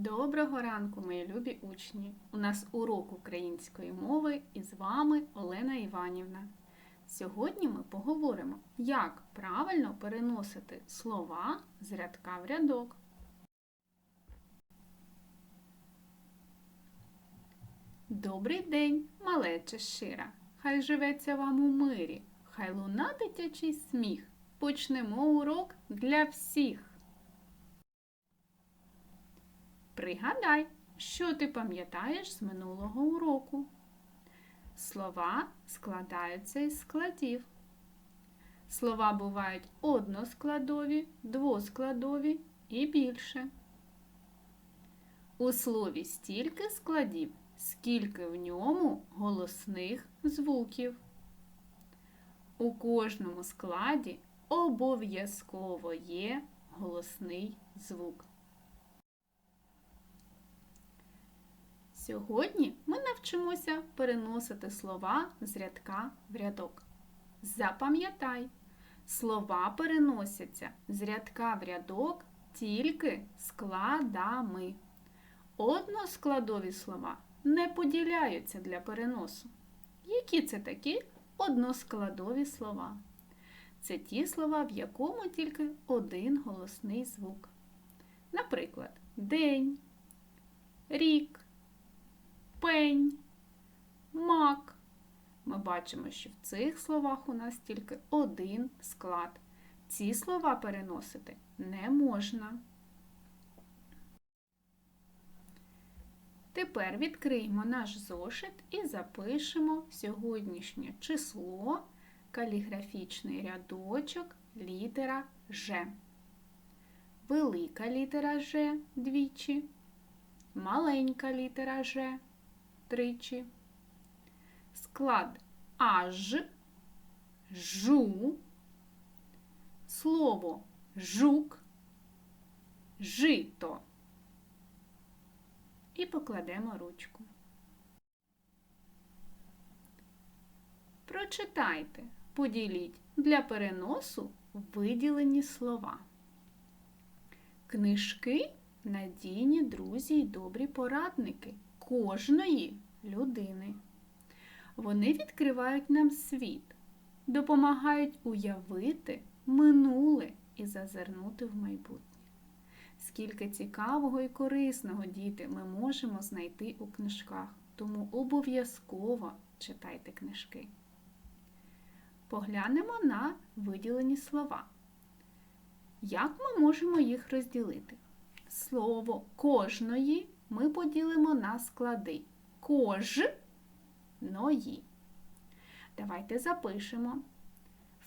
Доброго ранку, мої любі учні! У нас урок української мови і з вами Олена Іванівна. Сьогодні ми поговоримо, як правильно переносити слова з рядка в рядок. Добрий день, малече щира! Хай живеться вам у мирі, хай луна дитячий сміх. Почнемо урок для всіх. Пригадай, що ти пам'ятаєш з минулого уроку. Слова складаються із складів. Слова бувають односкладові, двоскладові і більше. У слові стільки складів, скільки в ньому голосних звуків. У кожному складі обов'язково є голосний звук. Сьогодні ми навчимося переносити слова з рядка в рядок. Запам'ятай, слова переносяться з рядка в рядок тільки складами. Односкладові слова не поділяються для переносу. Які це такі односкладові слова? Це ті слова, в якому тільки один голосний звук. Наприклад, день, рік пень, мак. Ми бачимо, що в цих словах у нас тільки один склад. Ці слова переносити не можна. Тепер відкриємо наш зошит і запишемо сьогоднішнє число, каліграфічний рядочок, літера Ж. Велика літера Ж двічі, маленька літера Ж тричі. Склад аж, жу, слово жук, жито. І покладемо ручку. Прочитайте, поділіть для переносу виділені слова. Книжки надійні друзі й добрі порадники кожної людини. Вони відкривають нам світ, допомагають уявити минуле і зазирнути в майбутнє. Скільки цікавого і корисного, діти, ми можемо знайти у книжках, тому обов'язково читайте книжки. Поглянемо на виділені слова. Як ми можемо їх розділити? Слово кожної ми поділимо на склади кожної. Давайте запишемо.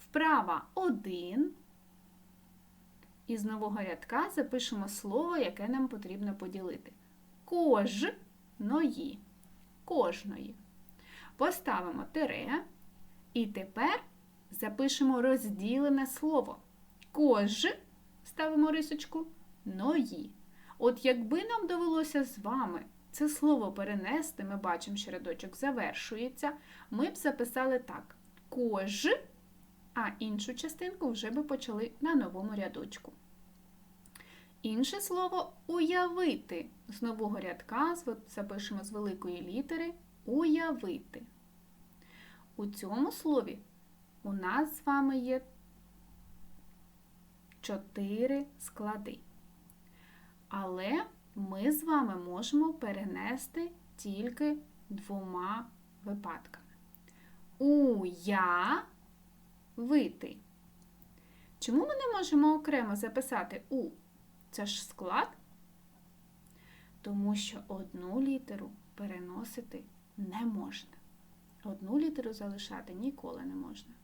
Вправа один. І з нового рядка запишемо слово, яке нам потрібно поділити. Кожної. Кожної. Поставимо тире. І тепер запишемо розділене слово. Кож, ставимо рисочку, ної. От якби нам довелося з вами це слово перенести, ми бачимо, що рядочок завершується, ми б записали так: кож, а іншу частинку вже би почали на новому рядочку. Інше слово уявити. З нового рядка запишемо з великої літери уявити. У цьому слові у нас з вами є чотири склади. Але ми з вами можемо перенести тільки двома випадками. Уявити. Чому ми не можемо окремо записати У? Це ж склад? Тому що одну літеру переносити не можна. Одну літеру залишати ніколи не можна.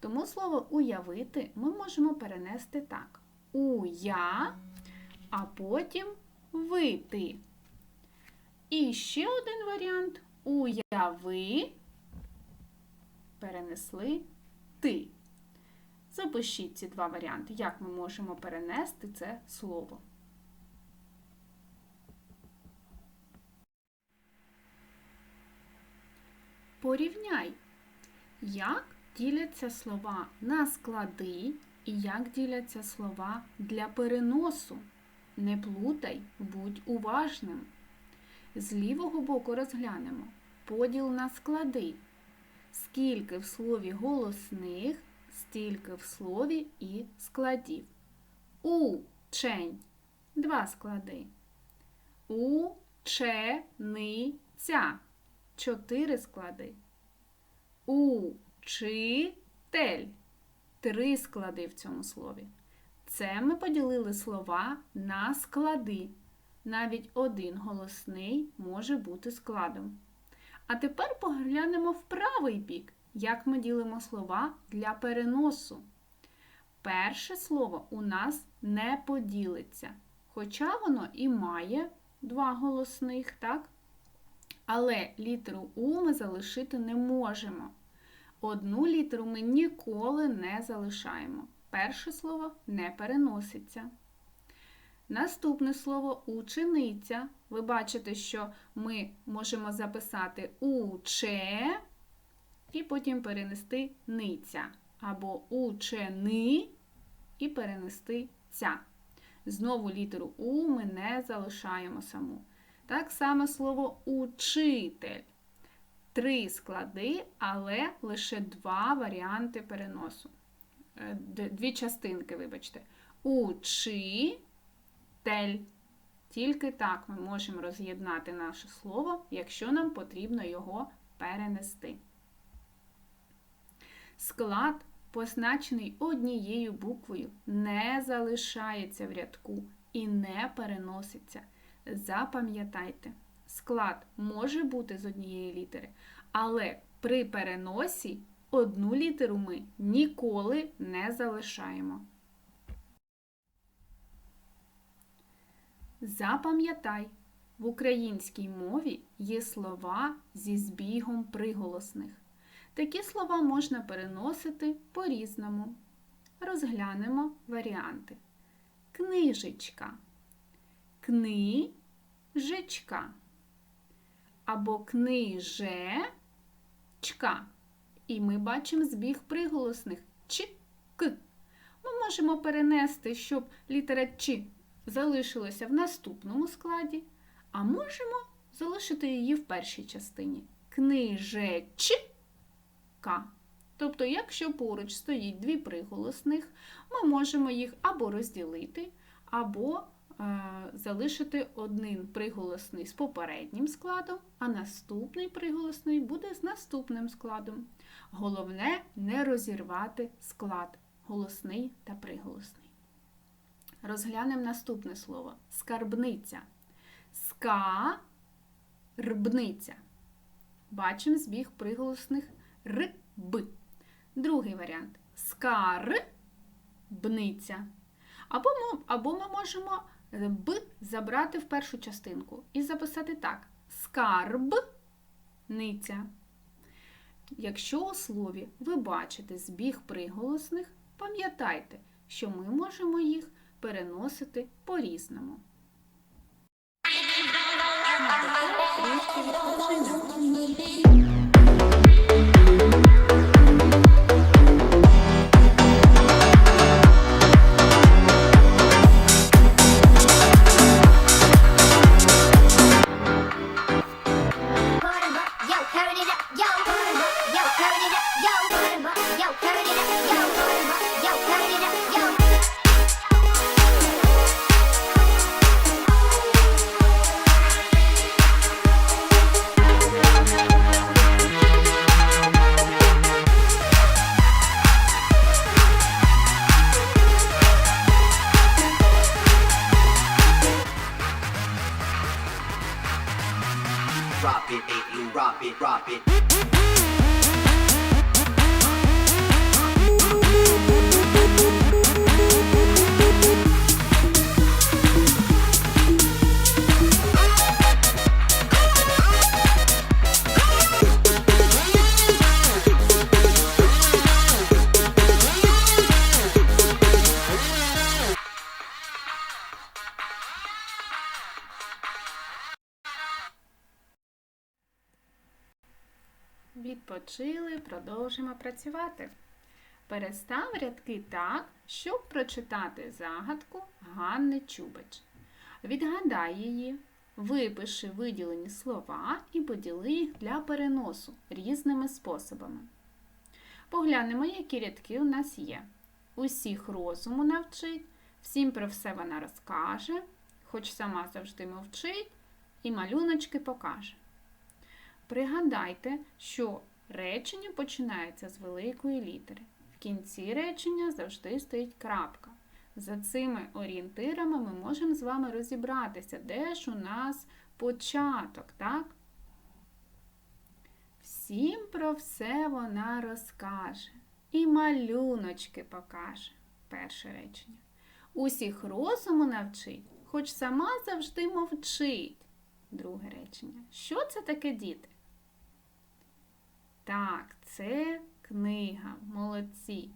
Тому слово уявити ми можемо перенести так. Уя а потім вити. І ще один варіант уяви, перенесли ти. Запишіть ці два варіанти, як ми можемо перенести це слово. Порівняй, як діляться слова на склади і як діляться слова для переносу Не плутай, будь уважним. З лівого боку розглянемо поділ на склади. Скільки в слові голосних, стільки в слові і складів. Учень. Два склади. Учениця. Чотири склади. Учитель. Три склади в цьому слові. Це ми поділили слова на склади. Навіть один голосний може бути складом. А тепер поглянемо в правий бік, як ми ділимо слова для переносу. Перше слово у нас не поділиться, хоча воно і має два голосних, так? Але літеру У ми залишити не можемо. Одну літеру ми ніколи не залишаємо. Перше слово не переноситься. Наступне слово учениця. Ви бачите, що ми можемо записати уче і потім перенести ниця. Або учени і перенести ця. Знову літеру У ми не залишаємо саму. Так само слово учитель. Три склади, але лише два варіанти переносу. Е, Дві частинки, вибачте. Учитель. Тільки так ми можемо роз'єднати наше слово, якщо нам потрібно його перенести. Склад, позначений однією буквою, не залишається в рядку і не переноситься. Запам'ятайте, склад може бути з однієї літери, але при переносі одну літеру ми ніколи не залишаємо. Запам'ятай, в українській мові є слова зі збігом приголосних. Такі слова можна переносити по-різному. Розглянемо варіанти. Книжечка, книжечка або книжечка. І ми бачимо збіг приголосних ч, к. Ми можемо перенести, щоб літера Ч залишилася в наступному складі, а можемо залишити її в першій частині. Книжечка. Тобто, якщо поруч стоїть дві приголосних, ми можемо їх або розділити, або залишити один приголосний з попереднім складом, а наступний приголосний буде з наступним складом. Головне не розірвати склад голосний та приголосний. Розглянемо наступне слово скарбниця. Скарбниця. Бачимо збіг приголосних р, б. Другий варіант скарбниця. Або ми, або ми можемо б забрати в першу частинку і записати так: скарбниця. Якщо у слові ви бачите збіг приголосних, пам'ятайте, що ми можемо їх переносити по-різному. Трішки відпочинемо. Drop it, it, you drop it, drop it. Відпочили, продовжимо працювати. Перестав рядки так, щоб прочитати загадку Ганни Чубич. Відгадай її, випиши виділені слова і поділи їх для переносу різними способами. Поглянемо, які рядки у нас є. Усіх розуму навчить, всім про все вона розкаже, хоч сама завжди мовчить, і малюночки покаже. Пригадайте, що речення починається з великої літери. В кінці речення завжди стоїть крапка. За цими орієнтирами ми можемо з вами розібратися, де ж у нас початок, так? Всім про все вона розкаже. І малюночки покаже. Перше речення. Усіх розуму навчить, хоч сама завжди мовчить. Друге речення. Що це таке діти? Так, це книга. Молодці.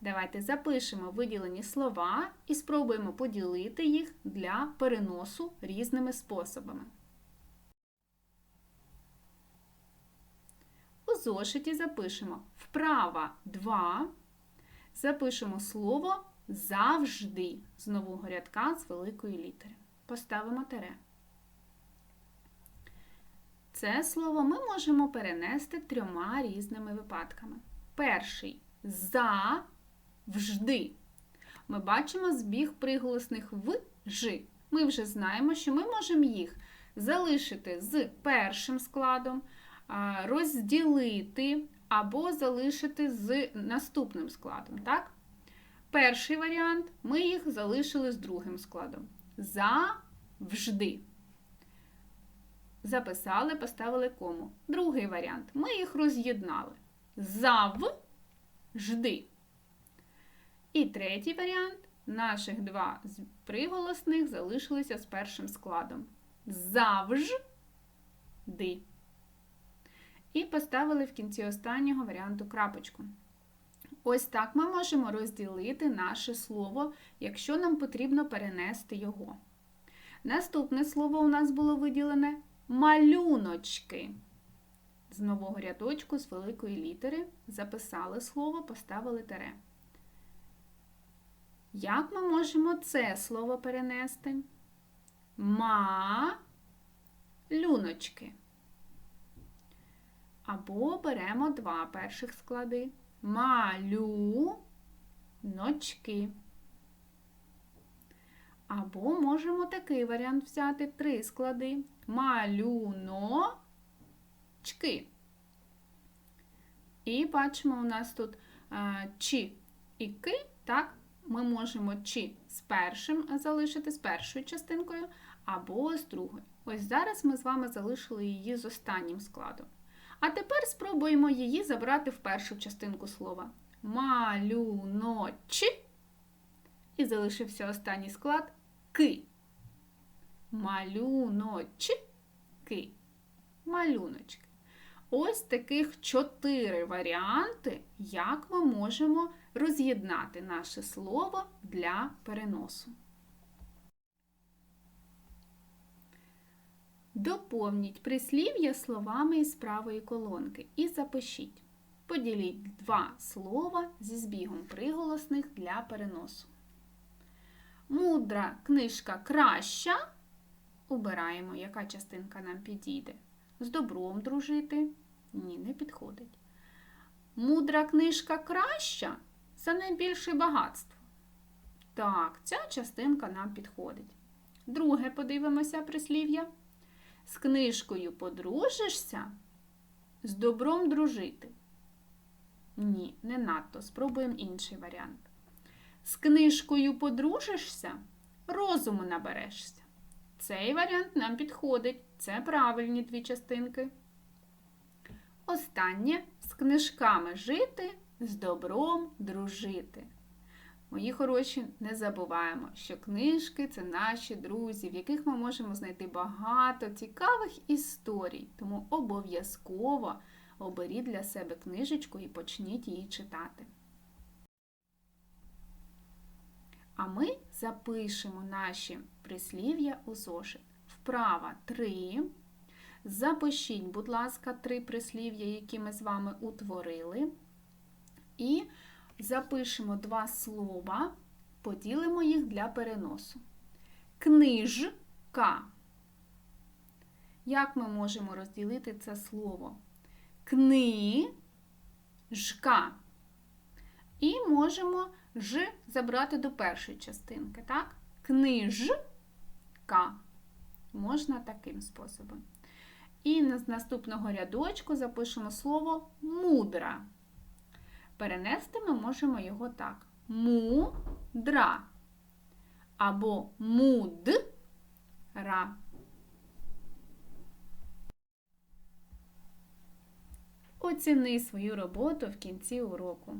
Давайте запишемо виділені слова і спробуємо поділити їх для переносу різними способами. У зошиті запишемо вправа 2. Запишемо слово завжди з нового рядка з великої літери. Поставимо тире. Це слово ми можемо перенести трьома різними випадками. Перший завжди. Ми бачимо збіг приголосних в ж. Ми вже знаємо, що ми можемо їх залишити з першим складом, розділити або залишити з наступним складом. Так? Перший варіант ми їх залишили з другим складом. Завжди. Записали, поставили кому. Другий варіант. Ми їх роз'єднали. Завжди. І третій варіант. Наших два приголосних залишилися з першим складом. Завжди. І поставили в кінці останнього варіанту крапочку. Ось так ми можемо розділити наше слово, якщо нам потрібно перенести його. Наступне слово у нас було виділене малюночки. З нового рядочку з великої літери записали слово, поставили тире. Як ми можемо це слово перенести? Малюночки. Або беремо два перших склади. Малюночки. Або можемо такий варіант взяти три склади. Малюночки. І бачимо, у нас тут е, чи і ки, так? Ми можемо чи з першим залишити з першою частинкою, або з другою. Ось зараз ми з вами залишили її з останнім складом. А тепер спробуємо її забрати в першу частинку слова. Малюночі. І залишився останній склад ки. Малюночки. Малюночки. Ось таких чотири варіанти, як ми можемо роз'єднати наше слово для переносу. Доповніть прислів'я словами із правої колонки і запишіть. Поділіть два слова зі збігом приголосних для переносу. Мудра книжка краща. Обираємо, яка частинка нам підійде. З добром дружити? Ні, не підходить. Мудра книжка краща за найбільше багатство. Так, ця частинка нам підходить. Друге подивимося прислів'я. З книжкою подружишся, з добром дружити. Ні, не надто. Спробуємо інший варіант. З книжкою подружишся, розуму наберешся. Цей варіант нам підходить. Це правильні дві частинки. Останнє з книжками жити, з добром дружити. Мої хороші, не забуваємо, що книжки це наші друзі, в яких ми можемо знайти багато цікавих історій. Тому обов'язково оберіть для себе книжечку і почніть її читати. А ми запишемо наші прислів'я у зошит. Вправа 3. Запишіть, будь ласка, три прислів'я, які ми з вами утворили. І запишемо два слова, поділимо їх для переносу. Книжка. Як ми можемо розділити це слово? Книжка. І можемо ж забрати до першої частинки, так? Книжка. Можна таким способом. І з наступного рядочку запишемо слово мудра. Перенести ми можемо його так: мудра або мудра. Оціни свою роботу в кінці уроку.